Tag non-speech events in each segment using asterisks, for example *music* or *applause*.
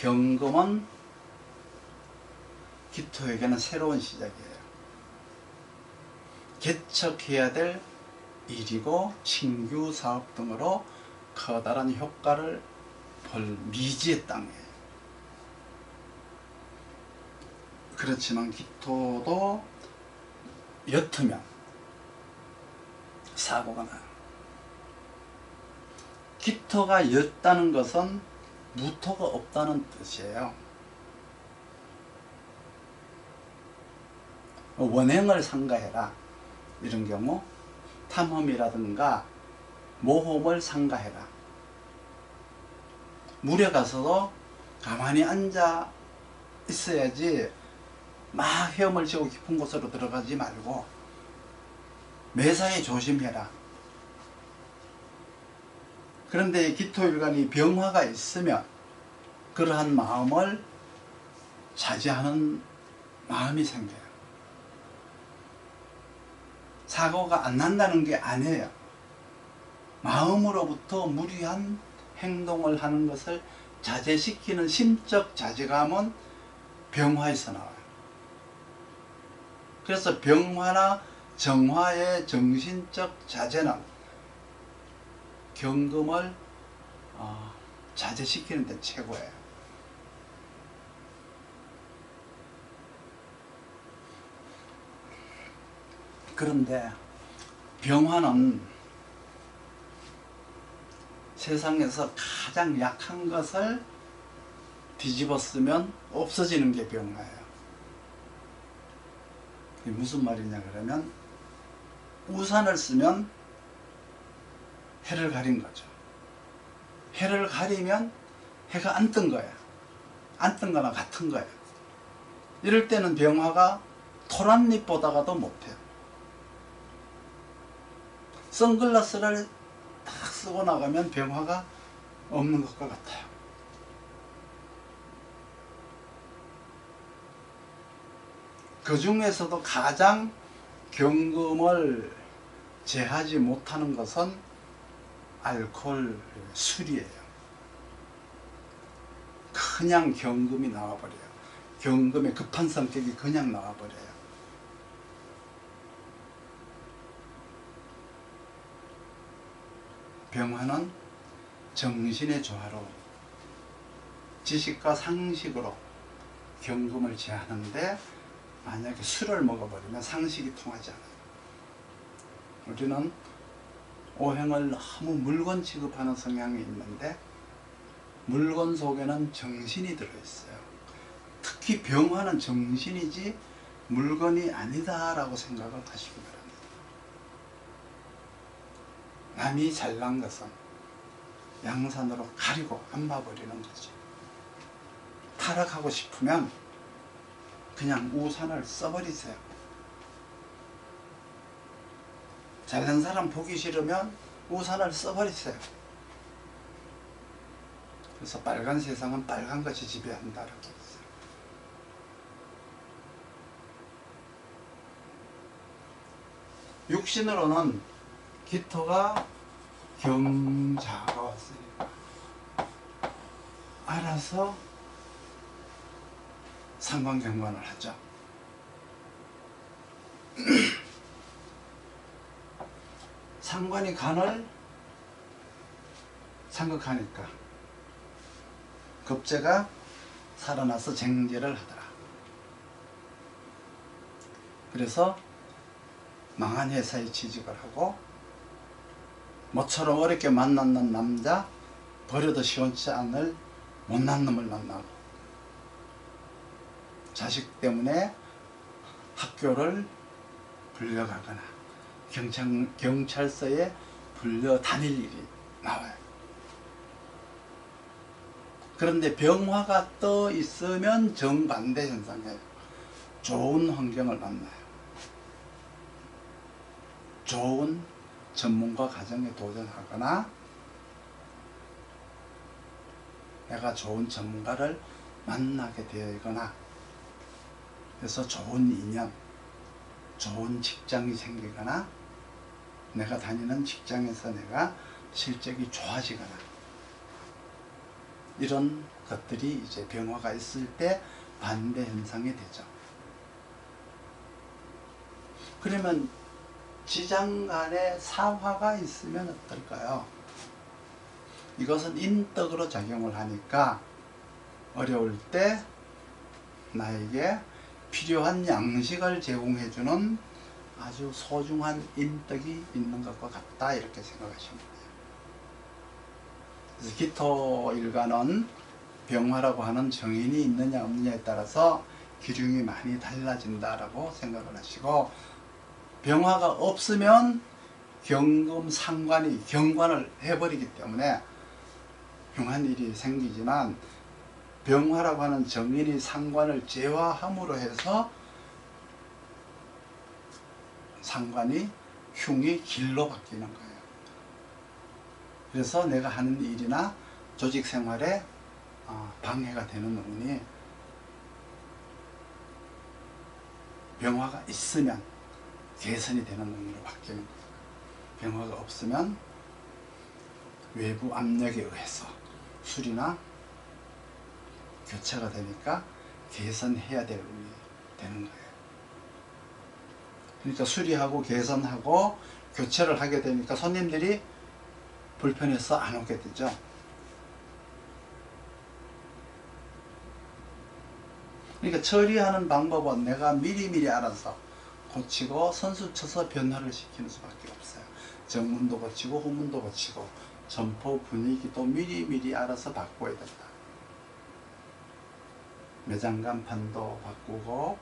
경금은 기토에게는 새로운 시작이에요. 개척해야 될 일이고 신규 사업 등으로 커다란 효과를 볼 미지의 땅이에요. 그렇지만 기토도 옅으면 사고가 나요. 기토가 옅다는 것은 무토가 없다는 뜻이에요. 원행을 상가해라. 이런 경우 탐험이라든가 모험을 상가해라. 물에 가서도 가만히 앉아 있어야지 막 헤엄을 치고 깊은 곳으로 들어가지 말고 매사에 조심해라. 그런데 기토일간이 병화가 있으면 그러한 마음을 자제하는 마음이 생겨요. 사고가 안 난다는 게 아니에요. 마음으로부터 무리한 행동을 하는 것을 자제시키는 심적 자제감은 병화에서 나와요. 그래서 병화나 정화의 정신적 자제는 경금을 어, 자제시키는 데 최고예요. 그런데 병화는 세상에서 가장 약한 것을 뒤집어 쓰면 없어지는 게 병화예요. 무슨 말이냐 그러면 우산을 쓰면 해를 가린 거죠. 해를 가리면 해가 안 뜬 거야. 안 뜬 거나 같은 거야. 이럴 때는 병화가 토란잎 보다가도 못해요. 선글라스를 딱 쓰고 나가면 병화가 없는 것과 같아요. 그 중에서도 가장 경금을 제하지 못하는 것은 알코올 술이에요. 그냥 경금이 나와버려요. 경금의 급한 성격이 그냥 나와버려요. 병화는 정신의 조화로 지식과 상식으로 경금을 제하는데 만약에 술을 먹어버리면 상식이 통하지 않아요. 우리는 오행을 너무 물건 취급하는 성향이 있는데 물건 속에는 정신이 들어있어요. 특히 병화는 정신이지 물건이 아니다라고 생각을 하시기 바랍니다. 남이 잘난 것은 양산으로 가리고 안 봐버리는 거죠. 타락하고 싶으면 그냥 우산을 써버리세요. 잘난 사람 보기 싫으면 우산을 써버리세요. 그래서 빨간 세상은 빨간 것이 지배한다라고 했어요. 육신으로는 기토가 경자가 왔으니까 알아서 상관경관을 하죠. *clears throat* 상관이 간을 상극하니까 급제가 살아나서 쟁제를 하더라. 그래서 망한 회사에 취직을 하고 모처럼 어렵게 만났는 남자 버려도 시원치 않을 못난 놈을 만나고 자식 때문에 학교를 불려가거나 경찰, 경찰서에 불려 다닐 일이 나와요. 그런데 병화가 떠 있으면 정반대 현상이에요. 좋은 환경을 만나요. 좋은 전문가 과정에 도전하거나 내가 좋은 전문가를 만나게 되거나 그래서 좋은 인연, 좋은 직장이 생기거나 내가 다니는 직장에서 내가 실적이 좋아지거나 이런 것들이 이제 병화가 있을 때 반대 현상이 되죠. 그러면 지장 간에 사화가 있으면 어떨까요? 이것은 인덕으로 작용을 하니까 어려울 때 나에게 필요한 양식을 제공해주는 아주 소중한 인덕이 있는 것과 같다 이렇게 생각하시면 돼요. 그래서 기토 일간은 병화라고 하는 정인이 있느냐 없느냐에 따라서 기륭이 많이 달라진다라고 생각을 하시고 병화가 없으면 경금 상관이 경관을 해버리기 때문에 흉한 일이 생기지만 병화라고 하는 정인이 상관을 제화함으로 해서 상관이 흉이 길로 바뀌는 거예요. 그래서 내가 하는 일이나 조직 생활에 어, 방해가 되는 운이 병화가 있으면 개선이 되는 운으로 바뀌는 거예요. 병화가 없으면 외부 압력에 의해서 술이나 교체가 되니까 개선해야 될 운이 되는 거예요. 그러니까 수리하고 개선하고 교체를 하게 되니까 손님들이 불편해서 안 오게 되죠. 그러니까 처리하는 방법은 내가 미리미리 알아서 고치고 선수 쳐서 변화를 시키는 수밖에 없어요. 정문도 고치고 후문도 고치고 점포 분위기도 미리미리 알아서 바꿔야 된다. 매장 간판도 바꾸고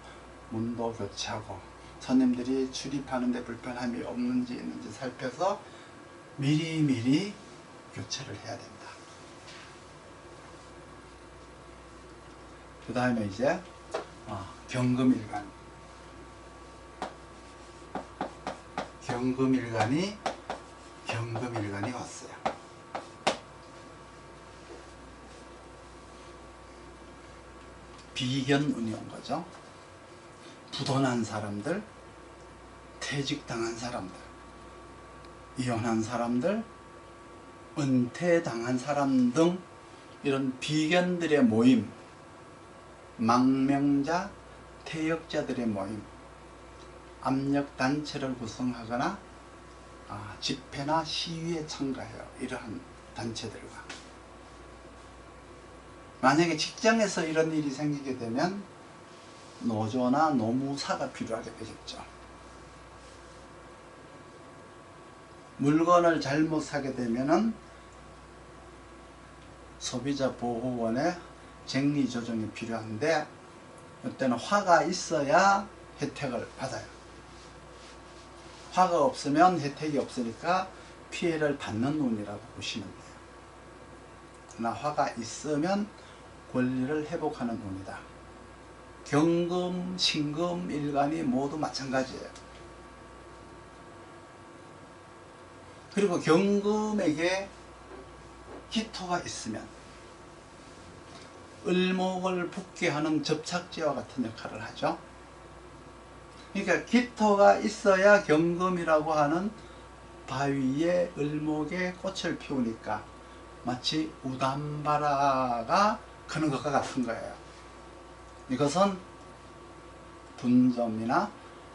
문도 교체하고 손님들이 출입하는 데 불편함이 없는지 있는지 살펴서 미리미리 교체를 해야 된다. 그 다음에 이제 어, 경금일간 경금일간이 경금일간이 왔어요. 비견운이 온 거죠. 부도난 사람들, 퇴직당한 사람들, 이혼한 사람들, 은퇴당한 사람 등 이런 비견들의 모임, 망명자, 퇴역자들의 모임, 압력 단체를 구성하거나 아, 집회나 시위에 참가해요. 이러한 단체들과. 만약에 직장에서 이런 일이 생기게 되면 노조나 노무사가 필요하게 되겠죠. 물건을 잘못 사게 되면은 소비자 보호원의 쟁리 조정이 필요한데 이때는 화가 있어야 혜택을 받아요. 화가 없으면 혜택이 없으니까 피해를 받는 운이라고 보시면 돼요. 그러나 화가 있으면 권리를 회복하는 운이다. 경금, 신금, 일간이 모두 마찬가지예요. 그리고 경금에게 기토가 있으면 을목을 붙게 하는 접착제와 같은 역할을 하죠. 그러니까 기토가 있어야 경금이라고 하는 바위에 을목에 꽃을 피우니까 마치 우담바라가 크는 것과 같은 거예요. 이것은 분점이나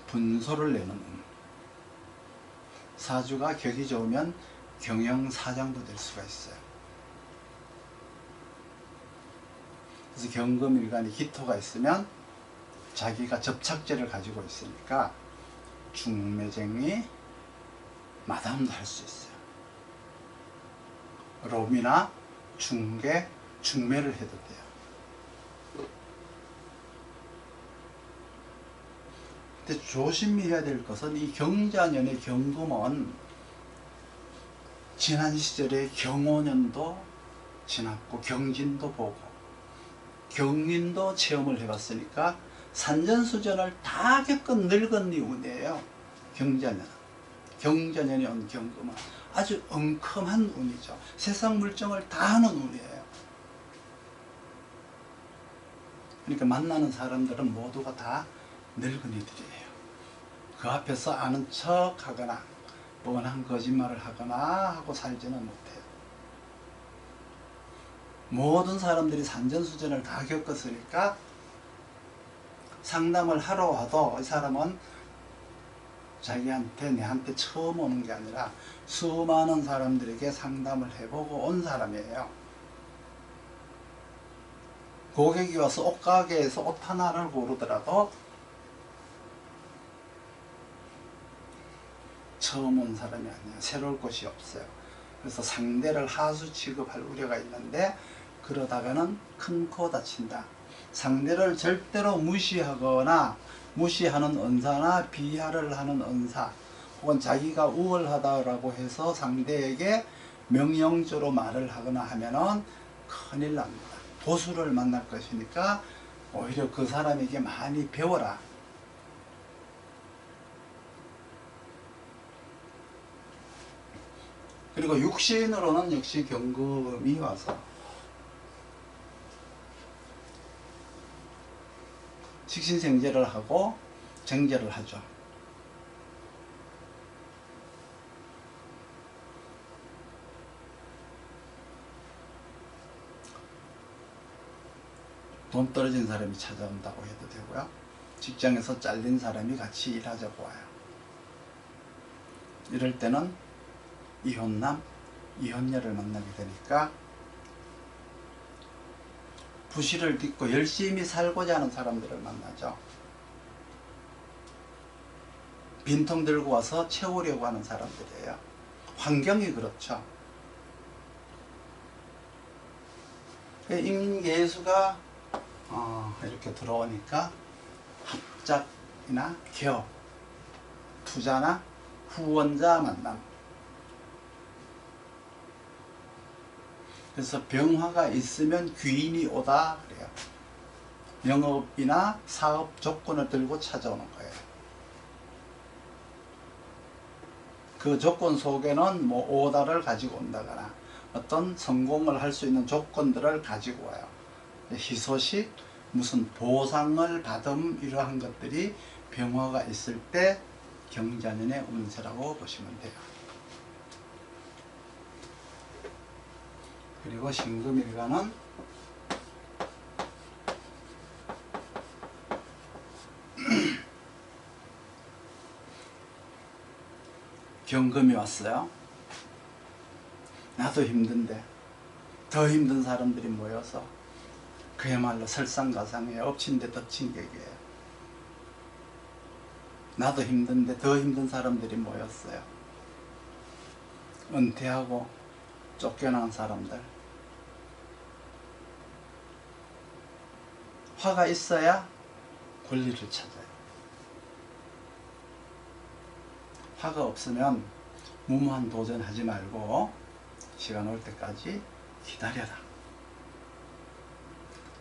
분소를 내는 운. 사주가 격이 좋으면 경영사장도 될 수가 있어요. 그래서 경금일간이 기토가 있으면 자기가 접착제를 가지고 있으니까 중매쟁이 마담도 할 수 있어요. 롬이나 중개, 중매를 해도 돼요. 근데 조심해야 될 것은 이 경자년의 경금은 지난 시절에 경호년도 지났고 경진도 보고 경인도 체험을 해봤으니까 산전수전을 다 겪은 늙은 이운이에요. 경자년. 경자년이 온 경금은 아주 엉큼한 운이죠. 세상 물정을 다 하는 운이에요. 그러니까 만나는 사람들은 모두가 다 늙은이들이에요. 그 앞에서 아는 척 하거나 뻔한 거짓말을 하거나 하고 살지는 못해요. 모든 사람들이 산전수전을 다 겪었으니까 상담을 하러 와도 이 사람은 자기한테 내한테 처음 오는 게 아니라 수많은 사람들에게 상담을 해보고 온 사람이에요. 고객이 와서 옷가게에서 옷 하나를 고르더라도 처음 온 사람이 아니에요. 새로울 것이 없어요. 그래서 상대를 하수 취급할 우려가 있는데 그러다가는 큰 코 다친다. 상대를 절대로 무시하거나 무시하는 은사나 비하를 하는 은사 혹은 자기가 우월하다라고 해서 상대에게 명령조로 말을 하거나 하면은 큰일 납니다. 보수를 만날 것이니까 오히려 그 사람에게 많이 배워라. 그리고 육신으로는 역시 경금이 와서 식신생제를 하고 정제를 하죠. 돈 떨어진 사람이 찾아온다고 해도 되고요. 직장에서 잘린 사람이 같이 일하자고 와요. 이럴 때는 이혼남, 이혼녀를 만나게 되니까 부실을 딛고 열심히 살고자 하는 사람들을 만나죠. 빈통 들고 와서 채우려고 하는 사람들이에요. 환경이 그렇죠. 임계수가 어, 이렇게 들어오니까 합작이나 기업, 투자나 후원자 만남. 그래서 병화가 있으면 귀인이 오다 그래요. 영업이나 사업 조건을 들고 찾아오는 거예요. 그 조건 속에는 뭐 오다를 가지고 온다거나 어떤 성공을 할 수 있는 조건들을 가지고 와요. 희소식, 무슨 보상을 받음 이러한 것들이 병화가 있을 때 경자년의 운세라고 보시면 돼요. 그리고 신금일간은 *clears throat* 경금이 왔어요. 나도 힘든데 더 힘든 사람들이 모여서 그야말로 설상가상에 엎친 데 덮친 격이에요. 나도 힘든데 더 힘든 사람들이 모였어요. 은퇴하고 쫓겨난 사람들. 화가 있어야 권리를 찾아요. 화가 없으면 무모한 도전하지 말고 시간 올 때까지 기다려라.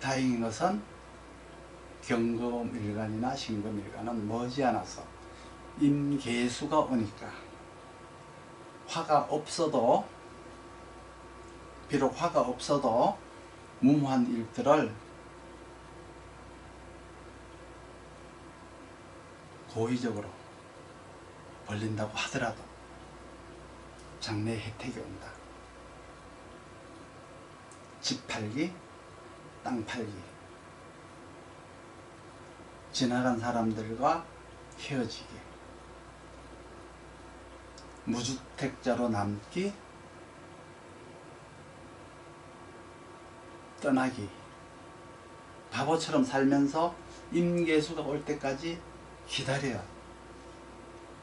다행인 것은 경금일간이나 신금일간은 머지않아서 임계수가 오니까 화가 없어도 비록 화가 없어도 무모한 일들을 고의적으로 벌린다고 하더라도 장래 혜택이 온다. 집 팔기, 땅 팔기. 지나간 사람들과 헤어지기. 무주택자로 남기, 떠나기. 바보처럼 살면서 임계수가 올 때까지 기다려야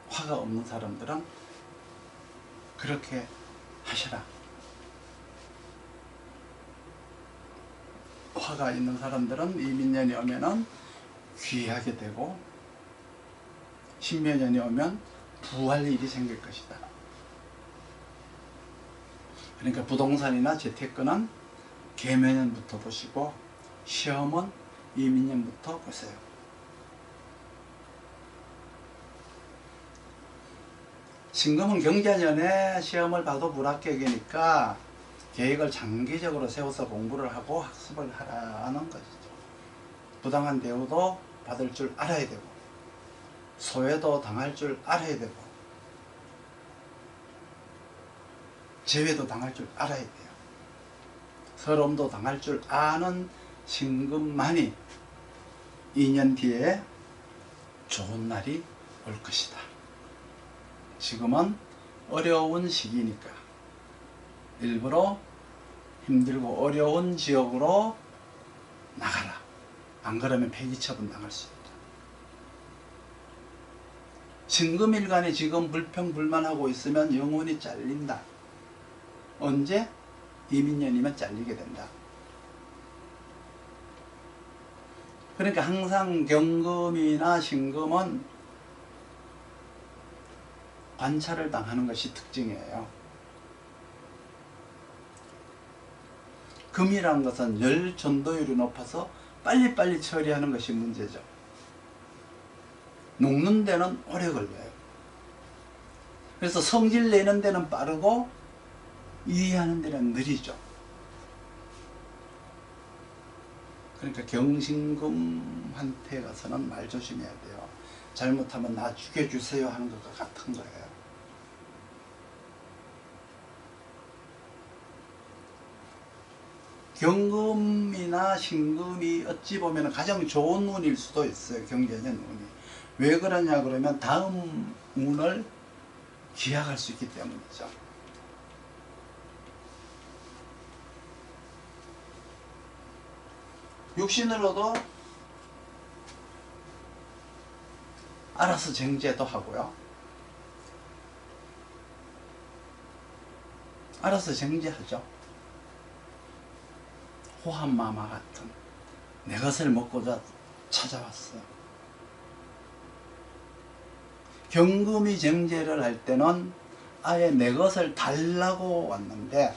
화가 없는 사람들은 그렇게 하셔라. 화가 있는 사람들은 이민년이 오면은 귀하게 되고 신묘년이 오면 부할 일이 생길 것이다. 그러니까 부동산이나 재테크는 개묘년부터 보시고 시험은 이민년부터 보세요. 신금은 경자년에 시험을 봐도 불합격이니까 계획을 장기적으로 세워서 공부를 하고 학습을 하라는 것이죠. 부당한 대우도 받을 줄 알아야 되고 소외도 당할 줄 알아야 되고 제외도 당할 줄 알아야 돼요. 서름도 당할 줄 아는 신금만이 2년 뒤에 좋은 날이 올 것이다. 지금은 어려운 시기니까 일부러 힘들고 어려운 지역으로 나가라. 안 그러면 폐기처분 당할 수 있다. 신금일간이 지금 불평불만하고 있으면 영혼이 잘린다. 언제? 이민년이면 잘리게 된다. 그러니까 항상 경금이나 신금은 관찰을 당하는 것이 특징이에요. 금이란 것은 열 전도율이 높아서 빨리빨리 처리하는 것이 문제죠. 녹는 데는 오래 걸려요. 그래서 성질 내는 데는 빠르고 이해하는 데는 느리죠. 그러니까 경신금한테 가서는 말 조심해야 돼요. 잘못하면 나 죽여주세요 하는 것과 같은 거예요. 경금이나 신금이 어찌 보면 가장 좋은 운일 수도 있어요. 경제년 운이. 왜 그러냐 그러면 다음 운을 기약할 수 있기 때문이죠. 육신으로도 알아서 정제도 하고요. 알아서 정제하죠. 호환마마 같은 내 것을 먹고자 찾아왔어요. 경금이 정제를 할 때는 아예 내 것을 달라고 왔는데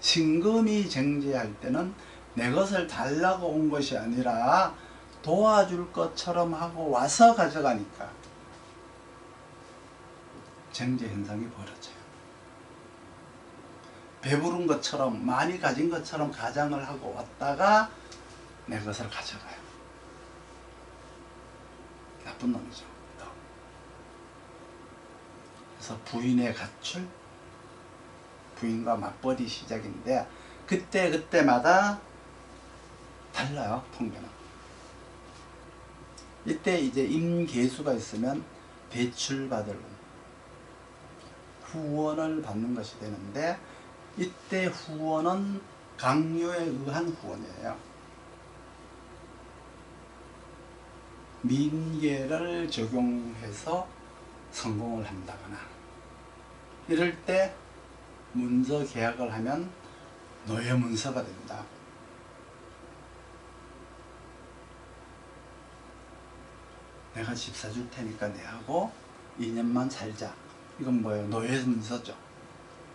신금이 정제할 때는 내 것을 달라고 온 것이 아니라 도와줄 것처럼 하고 와서 가져가니까 정제 현상이 벌어져요. 배부른 것처럼 많이 가진 것처럼 가장을 하고 왔다가 내 것을 가져가요. 나쁜 놈이죠. 너. 그래서 부인의 가출, 부인과 맞벌이 시작인데 그때 그때마다 달라요 통계는. 이때 이제 임계수가 있으면 대출받을 운, 후원을 받는 것이 되는데 이때 후원은 강요에 의한 후원이에요. 민계를 적용해서 성공을 한다거나 이럴 때 문서 계약을 하면 노예 문서가 된다. 내가 집 사줄 테니까 내하고 2년만 살자. 이건 뭐예요? 노예 문서죠.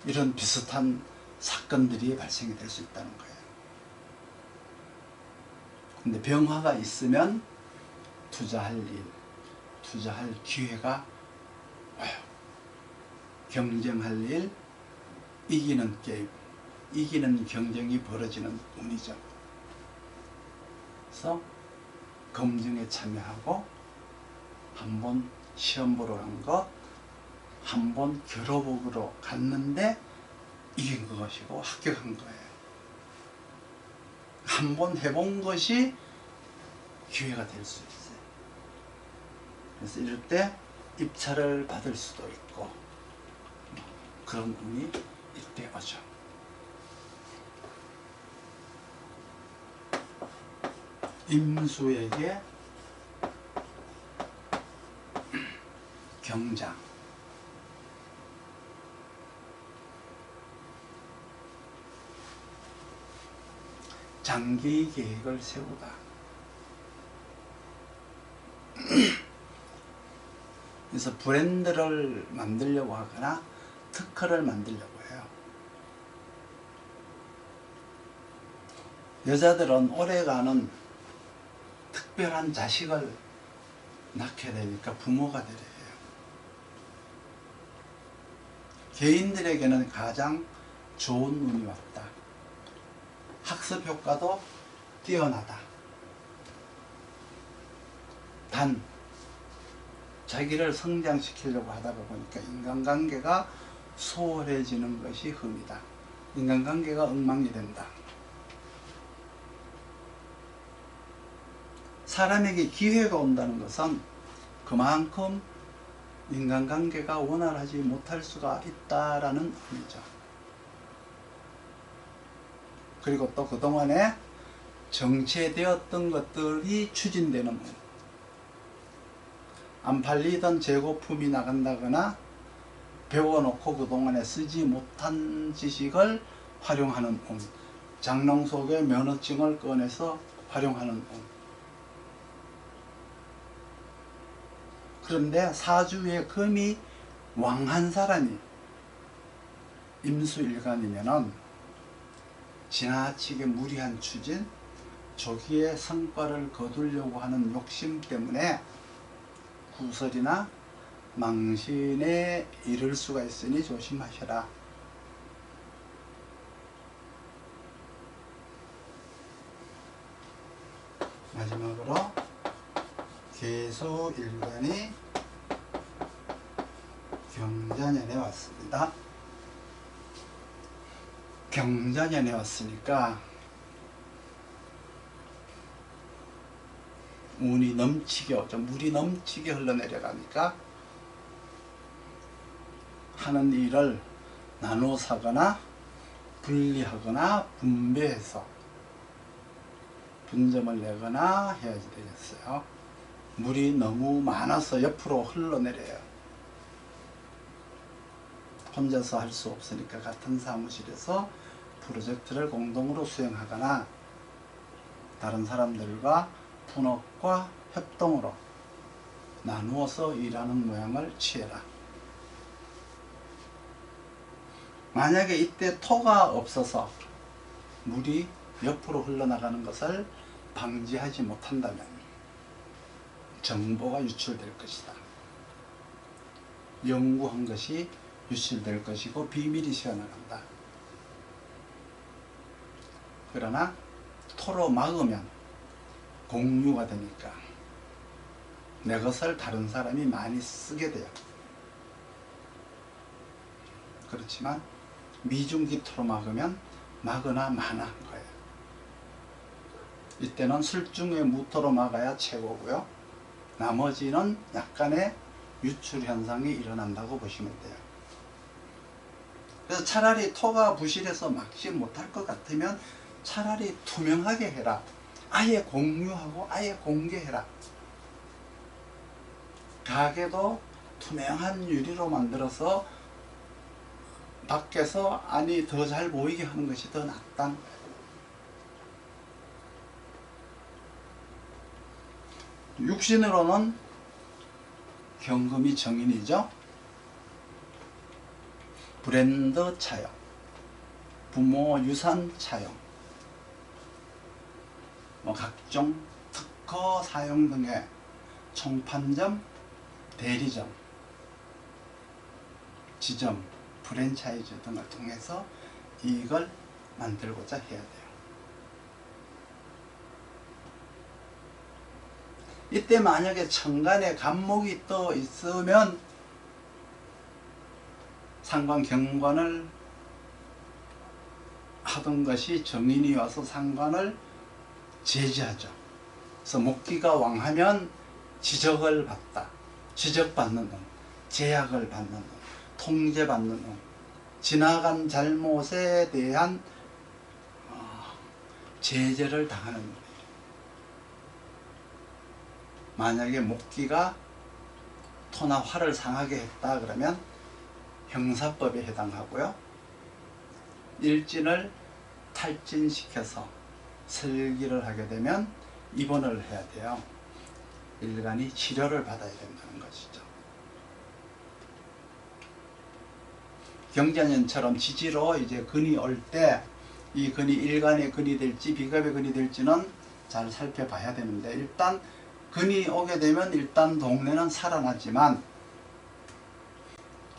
이런 비슷한 사건들이 발생이 될 수 있다는 거예요. 근데 병화가 있으면 투자할 일, 투자할 기회가 와요. 경쟁할 일, 이기는 게임, 이기는 경쟁이 벌어지는 운이죠. 그래서 검증에 참여하고 한번 시험 보러 간 것, 한번 결호복으로 갔는데 이긴 것이고 합격한 거예요. 한 번 해본 것이 기회가 될 수 있어요. 그래서 이럴 때 입찰을 받을 수도 있고 그런 운이 이때 오죠. 임수에게 경장 장기 계획을 세우다. *clears throat* 그래서 브랜드를 만들려고 하거나 특허를 만들려고 해요. 여자들은 오래가는 특별한 자식을 낳게 되니까 부모가 되려 해요. 개인들에게는 가장 좋은 운이 왔다. 학습 효과도 뛰어나다. 단 자기를 성장시키려고 하다 보니까 인간관계가 소홀해지는 것이 흠이다. 인간관계가 엉망이 된다. 사람에게 기회가 온다는 것은 그만큼 인간관계가 원활하지 못할 수가 있다라는 의미죠. 그리고 또 그동안에 정체되었던 것들이 추진되는 운. 안 팔리던 재고품이 나간다거나 배워놓고 그동안에 쓰지 못한 지식을 활용하는 운. 장롱 속에 면허증을 꺼내서 활용하는 운. 그런데 사주에 금이 왕한 사람이 임수일간이면은 지나치게 무리한 추진, 조기에 성과를 거두려고 하는 욕심 때문에 구설이나 망신에 이를 수가 있으니 조심하셔라. 마지막으로 개수 일간이 경자년에 왔습니다. 경자년에 왔으니까 운이 넘치게 오죠. 물이 넘치게 흘러내려가니까 하는 일을 나눠 사거나 분리하거나 분배해서 분점을 내거나 해야지 되겠어요. 물이 너무 많아서 옆으로 흘러내려요. 혼자서 할 수 없으니까 같은 사무실에서 프로젝트를 공동으로 수행하거나 다른 사람들과 분업과 협동으로 나누어서 일하는 모양을 취해라. 만약에 이때 토가 없어서 물이 옆으로 흘러나가는 것을 방지하지 못한다면 정보가 유출될 것이다. 연구한 것이 유출될 것이고 비밀이 새어나간다. 그러나 토로 막으면 공유가 되니까 내 것을 다른 사람이 많이 쓰게 돼요. 그렇지만 미중기토로 막으면 막으나 마나한 거예요. 이때는 술중의 무토로 막아야 최고고요. 나머지는 약간의 유출 현상이 일어난다고 보시면 돼요. 그래서 차라리 토가 부실해서 막지 못할 것 같으면 차라리 투명하게 해라. 아예 공유하고 아예 공개해라. 가게도 투명한 유리로 만들어서 밖에서 안이 더 잘 보이게 하는 것이 더 거예요. 육신으로는 경금이 정인이죠. 브랜드 차용, 부모 유산 차용, 뭐 각종 특허 사용 등의 총판점, 대리점, 지점, 프랜차이즈 등을 통해서 이익을 만들고자 해야 돼요. 이때 만약에 천간에 간목이 떠 있으면 상관 경관을 하던 것이 정인이 와서 상관을 제지하죠. 그래서 목기가 왕하면 지적을 받다. 지적받는 놈, 제약을 받는 놈, 통제받는 놈, 지나간 잘못에 대한 어, 제재를 당하는 놈. 만약에 목기가 토나 화를 상하게 했다 그러면 형사법에 해당하고요. 일진을 탈진시켜서 설기를 하게 되면 입원을 해야 돼요. 일간이 치료를 받아야 된다는 것이죠. 경자년처럼 지지로 이제 근이 올 때 이 근이 일간의 근이 될지 비갑의 근이 될지는 잘 살펴봐야 되는데 일단 근이 오게 되면 일단 동네는 살아나지만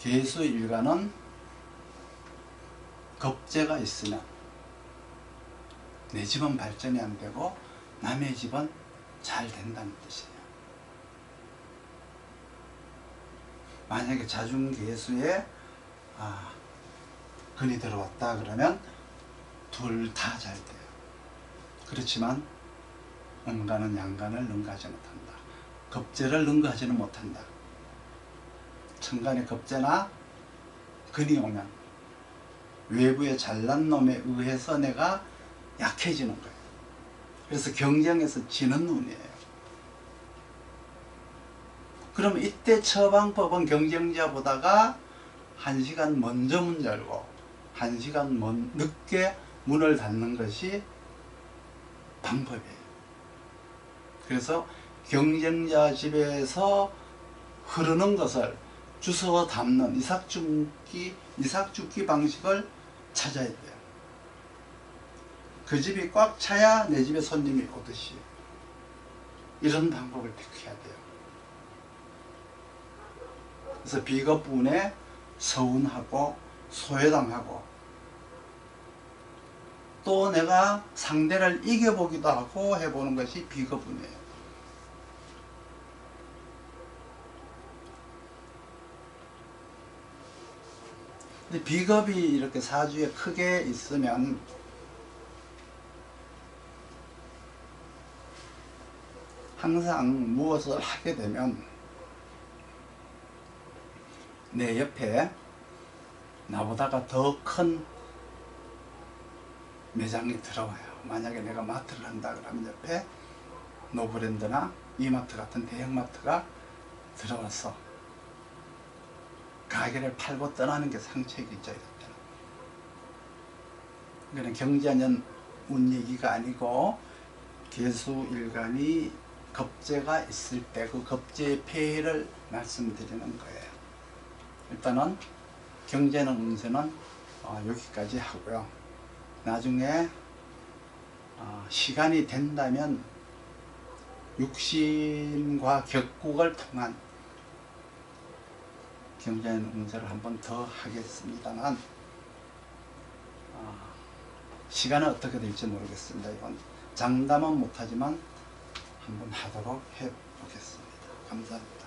개수 일간은 겁재가 있으면 내 집은 발전이 안 되고 남의 집은 잘 된다는 뜻이에요. 만약에 자중개수에 아, 근이 들어왔다 그러면 둘 다 잘 돼요. 그렇지만 음간은 양간을 능가하지 못한다. 겁재를 능가하지는 못한다. 천간의 겁재나 근이 오면 외부의 잘난 놈에 의해서 내가 약해지는 거예요. 그래서 경쟁에서 지는 눈이에요. 그럼 이때 처방법은 경쟁자보다가 한 시간 먼저 문 열고 한 시간 먼 늦게 문을 닫는 것이 방법이에요. 그래서 경쟁자 집에서 흐르는 것을 주워 담는 이삭죽기 이삭죽기 방식을 찾아야 돼요. 그 집이 꽉 차야 내 집에 손님이 오듯이 이런 방법을 택해야 돼요. 그래서 비겁분에 서운하고 소외당하고 또 내가 상대를 이겨보기도 하고 해보는 것이 비겁분이에요. 근데 비겁이 이렇게 사주에 크게 있으면 항상 무엇을 하게 되면 내 옆에 나보다가 더 큰 매장이 들어와요. 만약에 내가 마트를 한다 그러면 옆에 노브랜드나 이마트 같은 대형마트가 들어와서 가게를 팔고 떠나는 게 상책이죠. 이거는 경제년 운 얘기가 아니고 개수 일간이 겁재가 있을 때 그 겁재의 폐해를 말씀드리는 거예요. 일단은 경제는 운세는 어, 여기까지 하고요. 나중에 어, 시간이 된다면 육신과 격국을 통한 경제는 운세를 한번 더 하겠습니다만 어, 시간은 어떻게 될지 모르겠습니다. 이건 장담은 못하지만 한번 하도록 해보겠습니다. 감사합니다.